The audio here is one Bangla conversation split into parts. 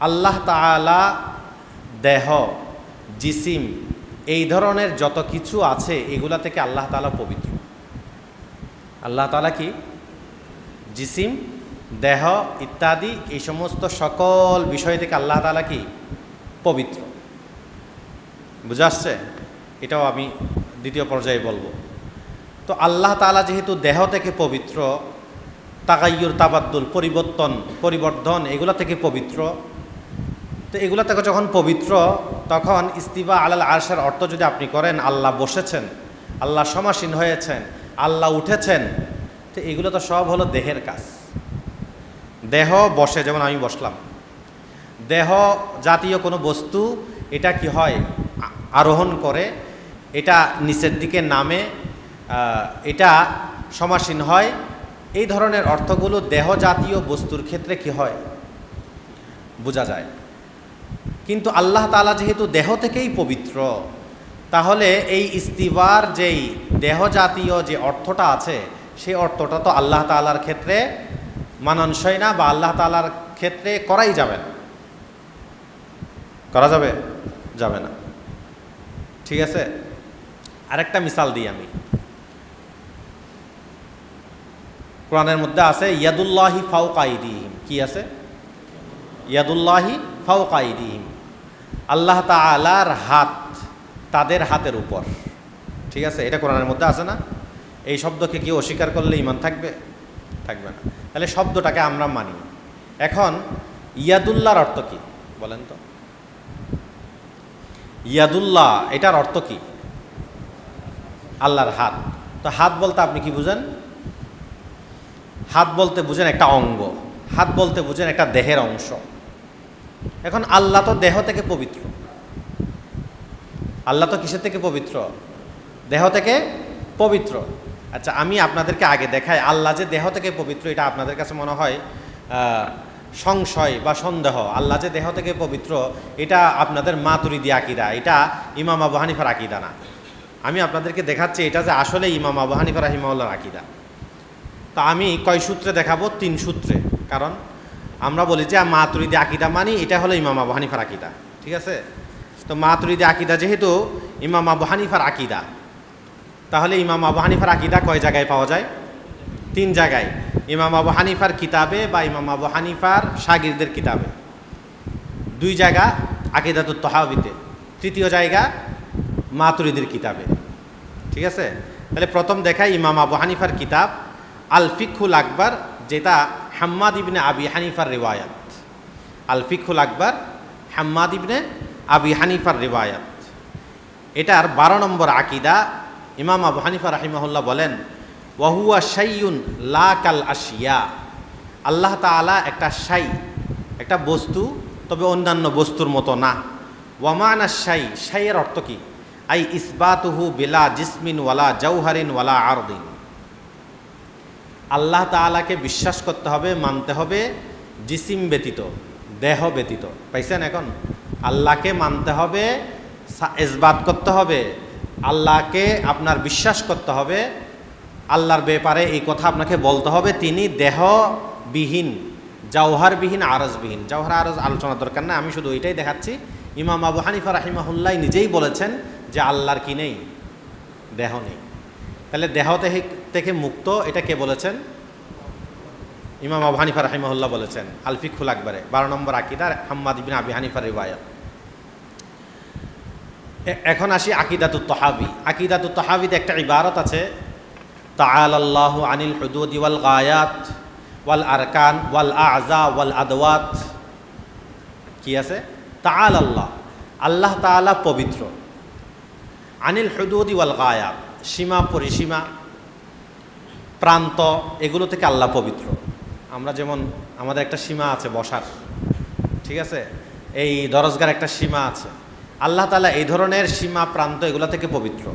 আল্লাহ তাআলা, দেহ, জিসিম, এই ধরনের যত কিছু আছে, এগুলা থেকে আল্লাহ তাআলা পবিত্র। আল্লাহ তালা কি? জিসিম, দেহ ইত্যাদি, এই সমস্ত সকল বিষয় থেকে আল্লাহ তালা কি? পবিত্র। বুঝে আসছে? এটাও আমি দ্বিতীয় পর্যায়ে বলব। তো আল্লাহ তাআলা যেহেতু দেহ থেকে পবিত্র, তাগাইয়ুর, তাবাদ্দুল, পরিবর্তন, পরিবর্ধন, এগুলা থেকে পবিত্র তো এগুলো থেকে যখন পবিত্র, তখন ইস্তিফা আলাল আরশের অর্থ যদি আপনি করেন, আল্লাহ বসেছেন, আল্লাহ সমাসীন হয়েছেন, আল্লাহ উঠেছেন, তো এগুলো তো সব হলো দেহের কাজ। দেহ বসে, যেমন আমি বসলাম। দেহ জাতীয় কোনো বস্তু, এটা কি হয়? আরোহণ করে, এটা নিচের দিকে নামে এটা সমাসীন হয়। এই ধরনের অর্থগুলো দেহ জাতীয় বস্তুর ক্ষেত্রে কি হয়? বোঝা যায়। কিন্তু আল্লাহ তাআলা যেহেতু দেহ থেকেই পবিত্র, তাহলে এই ইস্তিবার যেই দেহ জাতীয় যে অর্থটা আছে সেই অর্থটা তো আল্লাহ তালার ক্ষেত্রে মানানসই না বা আল্লাহ তালার ক্ষেত্রে করাই যাবে না। করা যাবে? যাবে না। ঠিক আছে? আরেকটা মিসাল দিই আমি। কোরআনের মধ্যে আছে, ইয়াদুল্লাহি ফাউকাইদিহিম কি আছে? ইয়াদুল্লাহি ফাউকাইদিহিম আল্লাহ তাআলার হাত তাদের হাতের উপর। ঠিক আছে? এটা কোরআনের মধ্যে আছে না? এই শব্দকে কি অস্বীকার করলে ইমান থাকবে? থাকবে না। তাহলে শব্দটাকে আমরা মানি। এখন ইয়াদুল্লাহর অর্থ কি? বলেন তো। ইয়াদুল্লাহ, এটার অর্থ কি? আল্লাহর হাত। তো হাত বলতে আপনি কি বুঝেন? হাত বলতে বুঝেন একটা অঙ্গ। হাত বলতে বুঝেন একটা দেহের অংশ। এখন আল্লাহ তো দেহ থেকে পবিত্র। আল্লাহ তো কিসের থেকে পবিত্র? দেহ থেকে পবিত্র। আচ্ছা আমি আপনাদেরকে আগে দেখাই, আল্লাহ যে দেহ থেকে পবিত্র, এটা আপনাদের কাছে মনে হয় সংশয় বা সন্দেহ? আল্লাহ যে দেহ থেকে পবিত্র, এটা আপনাদের মাতুরিদি আকিদা, এটা ইমাম আবু হানিফার আকিদা না। আমি আপনাদেরকে দেখাচ্ছি, এটা যে আসলে ইমাম আবু হানিফা রাহিমাউল্লাহর আকিদা। তা আমি কয় সূত্রে দেখাবো? তিন সূত্রে। কারণ আমরা বলি যে মাতুরিদি আকিদা মানি, এটা হলো ইমাম আবু হানিফার আকিদা, ঠিক আছে? তো মাতুরিদি আকিদা যেহেতু, ইমাম আবু হানিফার আকিদা। তাহলে ইমাম আবু হানিফার আকিদা কয় জায়গায় পাওয়া যায়? তিন জায়গায়। ইমাম আবু হানিফার কিতাবে বা ইমাম আবু হানিফার শাগিরদের কিতাবে। দুই জায়গা, আকিদাতুত তহাবিতে। তৃতীয় জায়গা, মাতুরিদের কিতাবে। ঠিক আছে? তাহলে প্রথম দেখায় ইমাম আবু হানিফার কিতাব আল ফিকুল আকবর, যেটা হাম্মাদ ইবনে আবি হানিফার রিওয়ায়াত। আল ফিকুল আকবর, হাম্মাদ ইবনে আবি হানিফার রিওয়ায়াত। এটার বারো নম্বর আকিদা, ইমাম আবু হানিফা রাহিমাহুল্লাহ বলেন, ওয়াহুয়া শাইয়ুন লা কাল আশিয়া। আল্লাহ তাআলা একটা শাই, একটা বস্তু, তবে অন্যান্য বস্তুর মতো না। ওয়ামানা শাই? শাইয়ের অর্থ কি? আই ইসবাতুহু বিলা জিসমিন ওয়ালা জৌহারিন ওয়ালা আরদিন। আল্লাহ তাআলাকে বিশ্বাস করতে হবে, মানতে হবে, জিসিম ব্যতীত, দেহ ব্যতীত। পাইছেন এখন? আল্লাহকে মানতে হবে ইসবাত করতে হবে, আল্লাহকে আপনার বিশ্বাস করতে হবে, আল্লাহর ব্যাপারে এই কথা আপনাকে বলতে হবে, তিনি দেহবিহীন, জওহারবিহীন, আরজবিহীন। জওহার, আরজ আলোচনার দরকার না, আমি শুধু এটাই দেখাচ্ছি। ইমাম আবু হানিফা রাহিমাহুল্লাহ নিজেই বলেছেন যে আল্লাহর কি নেই? দেহ নেই। তাহলে দেহ থেকে- মুক্ত, এটা কে বলেছেন? ইমাম আবু হানিফা রাহিমাহুল্লাহ বলেছেন আলফিকুল আকবরে, বারো নম্বর আকিদার হাম্মাদ ইবিন আবি হানিফার রিবায়ত এখন আসি আকিদাতুত তহাবি। আকিদাতুত তহাবিতে একটা ইবারত আছে তাআল আল্লাহ আনিল হুদুদ ওয়াল গায়াত, ওয়াল আরকান, ওয়াল আজা ওয়াল আদওয়াত। কি আছে? তাআল আল্লাহ আল্লাহ তাআলা পবিত্র। আনিল হুদুদ ওয়াল গায়াত। সীমা, পরিসীমা, প্রান্ত, এগুলো থেকে আল্লাহ পবিত্র। আমরা যেমন, আমাদের একটা সীমা আছে বসার, ঠিক আছে? এই দরজগার একটা সীমা আছে। আল্লাহ তালা এই ধরনের সীমা, প্রান্ত এগুলো থেকে পবিত্র।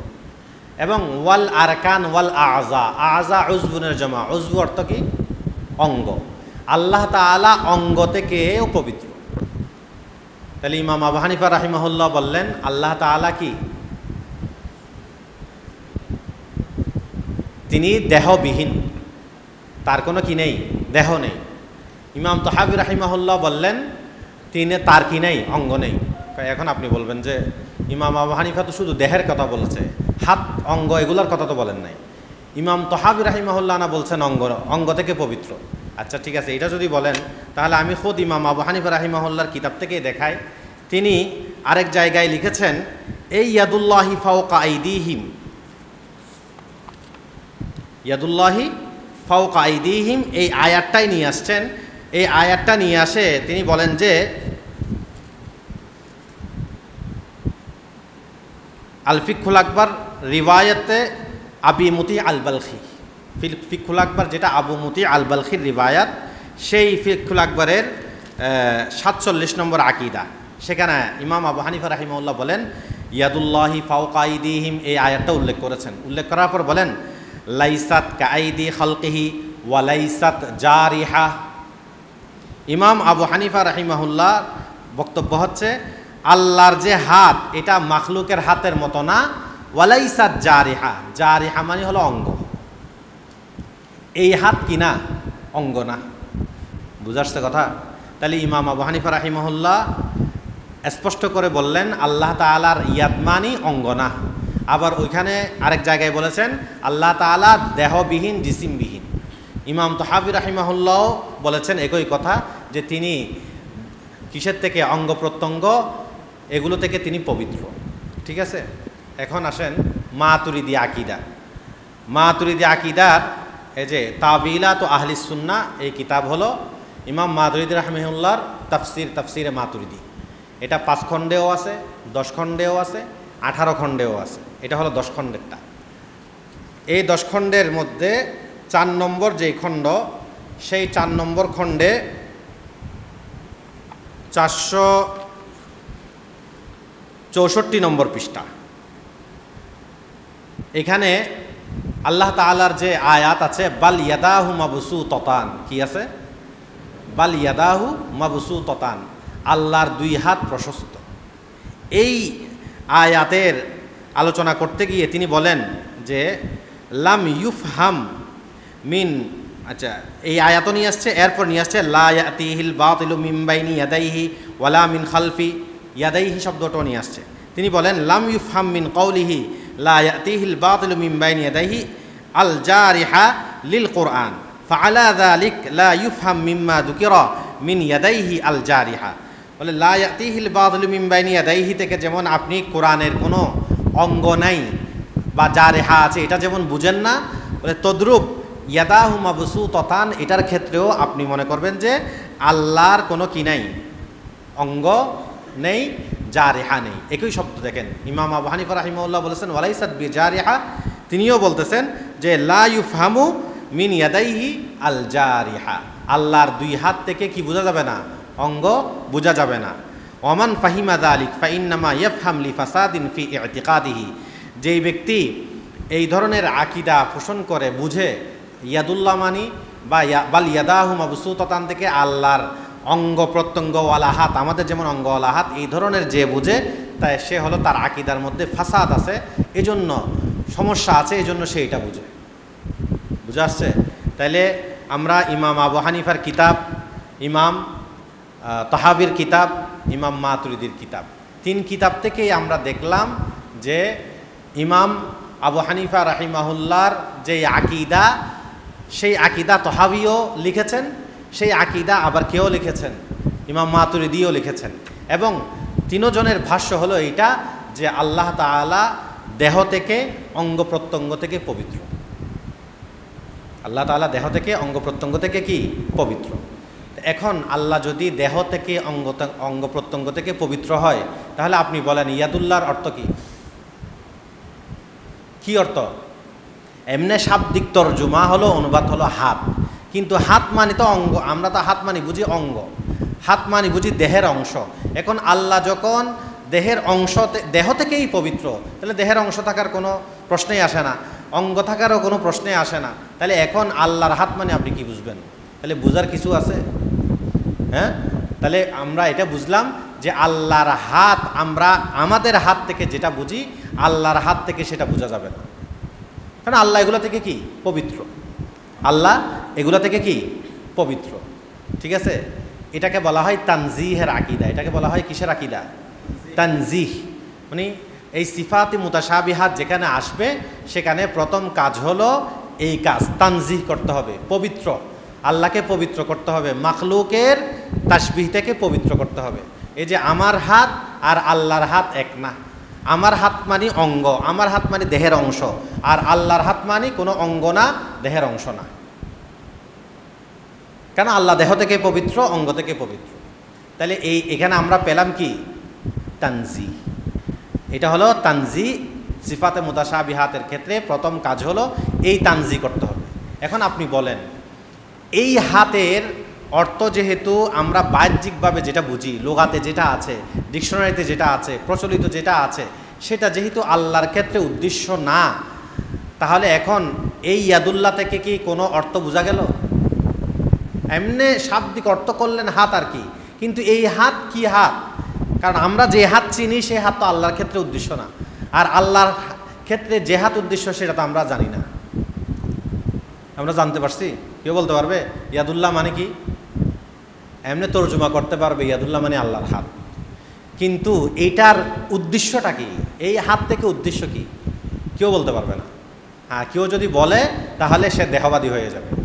এবং ওয়াল আরকান, ওয়াল আজা আজা উজবুনের জমা। উজবু অর্থ কি? অঙ্গ। আল্লাহ তালা অঙ্গ থেকেও পবিত্র। তাহলে ইমাম আবু হানিফা রাহিমাহুল্লাহ বললেন, আল্লাহ তালা কি? তিনি দেহবিহীন। তার কোনো কি নেই? দেহ নেই। ইমাম তহাবি রাহিমাহুল্লাহ বললেন, তিনি তার কি নেই? অঙ্গ নেই। এখন আপনি বলবেন যে, ইমাম আবু হানিফা তো শুধু দেহের কথা বলেছে, হাত, অঙ্গ এগুলোর কথা তো বলেন নাই। ইমাম তহাবি রাহিমাহুল্লানা বলছেন অঙ্গ অঙ্গ থেকে পবিত্র। আচ্ছা ঠিক আছে, এটা যদি বলেন, তাহলে আমি খোদ ইমাম আবু হানিফা রাহিমাহুল্লার কিতাব থেকেই দেখাই। তিনি আরেক জায়গায় লিখেছেন, এই ইয়াদুল্লাহি ফাওকা আইদিহিম। ইয়াদুল্লাহি ফাওকা আইদিহিম, এই আয়াতটাই নিয়ে আসছেন। এই আয়াতটা নিয়ে আসে, তিনি বলেন যে, আল ফিকুল আকবর রিবায়তে আবি মুতি আল বালখি। ফিল ফিকুল আকবর যেটা আবু মুতি আল বালখির রিবায়াত সেই ফিকুল আকবরের সাতচল্লিশ নম্বর আকিদা। সেখানে ইমাম আবু হানিফা রাহিমউল্লাহ বলেন, ইয়াদুল্লাহি ফাউকাইদিহিম এই আয়াতটা উল্লেখ করেছেন। উল্লেখ করার পর বলেন লাইসাত কাইদি খালকিহি ওয়ালাইসাত জারিহা। ইমাম আবু হানিফা রাহিমাহুল্লাহ বক্তব্য হচ্ছে, আল্লাহর যে হাত, এটা মাখলুকের হাতের মতো না। ওয়ালাইসাত জারিহা জারিহা মানে হলো অঙ্গ। এই হাত কি না? অঙ্গ না। বুঝাচ্ছে কথা? তাহলে ইমাম আবু হানিফা রাহিমহুল্লাহ স্পষ্ট করে বললেন, আল্লাহ তালার ইয়াদমানি অঙ্গ না। আবার ওইখানে আরেক জায়গায় বলেছেন, আল্লাহ তালা দেহবিহীন, জিসিমবিহীন। ইমাম তহাবি রাহিমাহুল্লাহ বলেছেন একই কথা, যে তিনি কিসের থেকে অঙ্গ প্রত্যঙ্গ, এগুলো থেকে তিনি পবিত্র। ঠিক আছে? এখন আসেন মা তুরিদি আকিদা। মা তুরিদি আকিদার, এই যে তাবিলা তো আহলি সুন্না, এই কিতাব হলো ইমাম মাদুরিদি রাহমিহুল্লার তাফসির, তাফসিরে মাতুরিদি। এটা পাঁচ খণ্ডেও আছে, দশ খণ্ডেও আছে, আঠারো খণ্ডেও আছে। এটা হলো দশ খণ্ডেরটা। এই দশ খণ্ডের মধ্যে চার নম্বর যেই খণ্ড, সেই চার নম্বর খণ্ডে চারশো চৌষট্টি নম্বর পৃষ্ঠা। এখানে আল্লাহ তালার যে আয়াত আছে, বাল ইয়াদাহু মাবুসু ততান কি আছে? বাল ইয়াদাহু মাবুসু ততান আল্লাহর দুই হাত প্রশস্ত। এই আয়াতের আলোচনা করতে গিয়ে তিনি বলেন যে, লাম ইউফহাম মিন আচ্ছা এই আয়াত নিয়ে আসছে, এরপর নিয়ে আসছে, লা ইয়াতিহিল বাতিলু মিমবাইনি ইয়াদাইহি ওয়ালা মিন খালফি ইয়াদাইহি শব্দটাও নিয়ে আসছে। তিনি বলেন, লাম ইউফহাম মিন কৌলিহি লা ইয়াতিহিল বাতিলু মিমবাইনি ইয়াদাইহি আল জারিহা লিল কোরআন যালিক লা ইউফহাম মিম্মা দুকিরা মিন ইয়াদাইহি আল জারিহা। বলে, লা ইয়াতিহিল মিমবাইনি ইয়াদাইহি থেকে যেমন আপনি কোরআনের কোনো অঙ্গ নাই বা যা রেহা আছে, এটা যেমন বুঝেন না, বলে তদ্রুপ ইয়াদাহু মাবসু ততান এটার ক্ষেত্রেও আপনি মনে করবেন যে আল্লাহর কোনো কি নাই, অঙ্গ নেই, যা রেহা নেই। একই শব্দ দেখেন, ইমাম আবু হানিফা রাহিমউল্লাহ বলেছেন ওয়ালাইসাদ বি যা রেহা, তিনিও বলতেছেন যে, লা ইউফহামু মিন ইয়াদাইহি আল জারিহা আল্লাহর দুই হাত থেকে কি বোঝা যাবে না, অঙ্গ বোঝা যাবে না। ওমান ফাহিমা দালিক ফাইন্নামা ইয়ফহাম লি ফাসাদিন ফি ইতিকাদিহি। যেই ব্যক্তি এই ধরনের আকিদা পোষণ করে, বুঝে, ইয়াদুল্লাহ মানি বা বাল ইয়াদাহু মাবসুতান থেকে আল্লাহর অঙ্গ প্রত্যঙ্গওয়ালা হাত আমাদের যেমন অঙ্গওয়ালা হাত এই ধরনের যে বুঝে, তাই সে হলো তার আকিদার মধ্যে ফাসাদ আছে, এজন্য সমস্যা আছে, এজন্য সে এটা বুঝে। বুঝে আসছে? তাইলে আমরা ইমাম আবু হানিফার কিতাব, ইমাম তাহাবির কিতাব, ইমাম মাতুরিদির কিতাব। তিন কিতাব থেকেই আমরা দেখলাম যে ইমাম আবু হানিফা রাহিমাহুল্লার যে আকিদা, সেই আকিদা তহাবিও লিখেছেন, সেই আকিদা আবার কেউ লিখেছেন, ইমাম মাতুরিদিও লিখেছেন। এবং তিনজনের ভাষ্য হলো এইটা যে আল্লাহ তাআলা দেহ থেকে অঙ্গ প্রত্যঙ্গ থেকে পবিত্র। আল্লাহ তাআলা দেহ থেকে অঙ্গ প্রত্যঙ্গ থেকে কি? পবিত্র। এখন আল্লাহ যদি দেহ থেকে অঙ্গ অঙ্গ প্রত্যঙ্গ থেকে পবিত্র হয়, তাহলে আপনি বলেন, ইয়াদুল্লাহর অর্থ কি? কি অর্থ? এমনি শাব্দিক তর্জমা হলো, অনুবাদ হলো হাত। কিন্তু হাত মানে তো অঙ্গ, আমরা তো হাত মানি বুঝি অঙ্গ। হাত মানি বুঝি দেহের অংশ। এখন আল্লাহ যখন দেহের অংশ দেহ থেকেই পবিত্র, তাহলে দেহের অংশ থাকার কোনো প্রশ্নেই আসে না। অঙ্গ থাকারও কোনো প্রশ্নে আসে না। তাহলে এখন আল্লাহর হাত মানে আপনি কি বুঝবেন? তাহলে বুঝার কিছু আছে? হ্যাঁ? তাহলে আমরা এটা বুঝলাম যে আল্লাহর হাত, আমরা আমাদের হাত থেকে যেটা বুঝি, আল্লাহর হাত থেকে সেটা বোঝা যাবে না। কারণ আল্লাহ এগুলো থেকে কি? পবিত্র। আল্লাহ এগুলো থেকে কি? পবিত্র। ঠিক আছে? এটাকে বলা হয় তানজিহের আকিদা। এটাকে বলা হয় কিসের আকিদা? তানজিহ। মানে এই সিফাতি মুতাসাবিহাত যেখানে আসবে, সেখানে প্রথম কাজ হলো এই কাজ। তানজিহ করতে হবে। পবিত্র। আল্লাহকে পবিত্র করতে হবে। মাখলুকের তাসবিহ থেকে পবিত্র করতে হবে। এই যে আমার হাত আর আল্লাহর হাত এক না। আমার হাত মানে অঙ্গ, আমার হাত মানে দেহের অংশ। আর আল্লাহর হাত মানে কোনো অঙ্গ না, দেহের অংশ না। কেন? আল্লাহ দেহ থেকে পবিত্র, অঙ্গ থেকে পবিত্র। তাহলে এই এখানে আমরা পেলাম কি? তানজি। এটা হলো তানজি সিফাতে মুতাসাবিহাতের ক্ষেত্রে প্রথম কাজ হলো এই তানজি করতে হবে। এখন আপনি বলেন, এই হাতের অর্থ যেহেতু আমরা বাহ্যিকভাবে যেটা বুঝি, লোগাতে যেটা আছে, ডিকশনারিতে যেটা আছে, প্রচলিত যেটা আছে, সেটা যেহেতু আল্লাহর ক্ষেত্রে উদ্দেশ্য না, তাহলে এখন এই ইয়াদুল্লাহ থেকে কি কোনো অর্থ বোঝা গেল? এমনি শাব্দিক অর্থ করলেন হাত আর কি, কিন্তু এই হাত কি হাত? কারণ আমরা যে হাত চিনি সেই হাত তো আল্লাহর ক্ষেত্রে উদ্দেশ্য না, আর আল্লাহর ক্ষেত্রে যে হাত উদ্দেশ্য, সেটা তো আমরা জানি না। আমরা জানতে পারছি? কেউ বলতে পারবে? ইয়াদুল্লাহ মানে কি? এমনি তর্জমা করতে পারবে ইয়াদুল্লাহ মানে আল্লাহর হাত। কিন্তু এইটার উদ্দেশ্যটা কি? এই হাত থেকে উদ্দেশ্য কি? কেউ বলতে পারবে না। হ্যাঁ কেউ যদি বলে, তাহলে সে দেহবাদী হয়ে যাবে।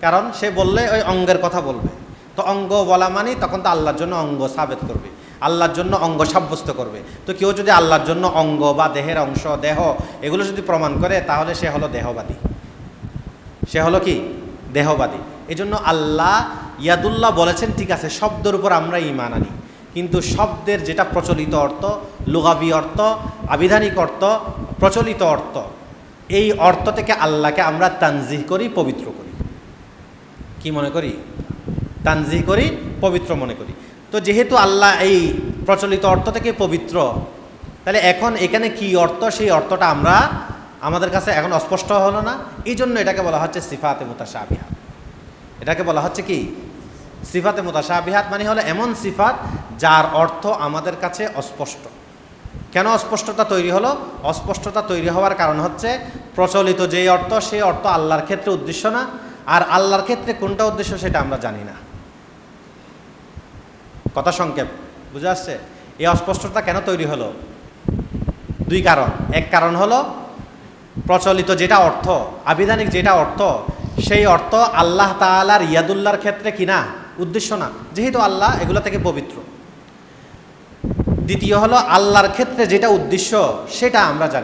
কারণ সে বললে ওই অঙ্গের কথা বলবে। তো অঙ্গ বলা মানে তখন তো আল্লাহর জন্য অঙ্গ সাবেত করবে। আল্লাহর জন্য অঙ্গ সাব্যস্ত করবে। তো কেউ যদি আল্লাহর জন্য অঙ্গ বা দেহের অংশ, দেহ এগুলো যদি প্রমাণ করে, তাহলে সে হলো দেহবাদী। সে হলো কি? দেহবাদী। এই জন্য আল্লাহ ইয়াদুল্লাহ বলেছেন, ঠিক আছে, শব্দের উপর আমরা ইমান আনি। কিন্তু শব্দের যেটা প্রচলিত অর্থ, লুগাবি অর্থ, আবিধানিক অর্থ, প্রচলিত অর্থ, এই অর্থ থেকে আল্লাহকে আমরা তানজিহ করি, পবিত্র করি। কি মনে করি? তানজিহ করি, পবিত্র মনে করি। তো যেহেতু আল্লাহ এই প্রচলিত অর্থ থেকে পবিত্র, তাহলে এখন এখানে কি অর্থ? সেই অর্থটা আমরা, আমাদের কাছে এখন অস্পষ্ট হলো না। এই জন্য এটাকে বলা হচ্ছে সিফাতে মুতাশাবিহাত এটাকে বলা হচ্ছে কি? সিফাতে মুতাশাবিহাত মানে হলো এমন সিফাত যার অর্থ আমাদের কাছে অস্পষ্ট। কেন অস্পষ্টতা তৈরি হলো? অস্পষ্টতা তৈরি হওয়ার কারণ হচ্ছে প্রচলিত যেই অর্থ, সেই অর্থ আল্লাহর ক্ষেত্রে উদ্দেশ্য না, আর আল্লাহর ক্ষেত্রে কোনটা উদ্দেশ্য সেটা আমরা জানি না। কথা সংক্ষেপ, বুঝে আসছে? এই অস্পষ্টতা কেন তৈরি হলো? দুই কারণ। এক কারণ হলো প্রচলিত যেটা অর্থ, আবিধানিক যেটা অর্থ, সেই অর্থ আল্লাহ তালার ইয়াদুল্লাহর ক্ষেত্রে কিনা উদ্দেশ্য না। যেহেতু আল্লাহ এগুলো থেকে পবিত্র। দ্বিতীয় হলো আল্লাহর ক্ষেত্রে যেটা উদ্দেশ্য, সেটা আমরা জানি।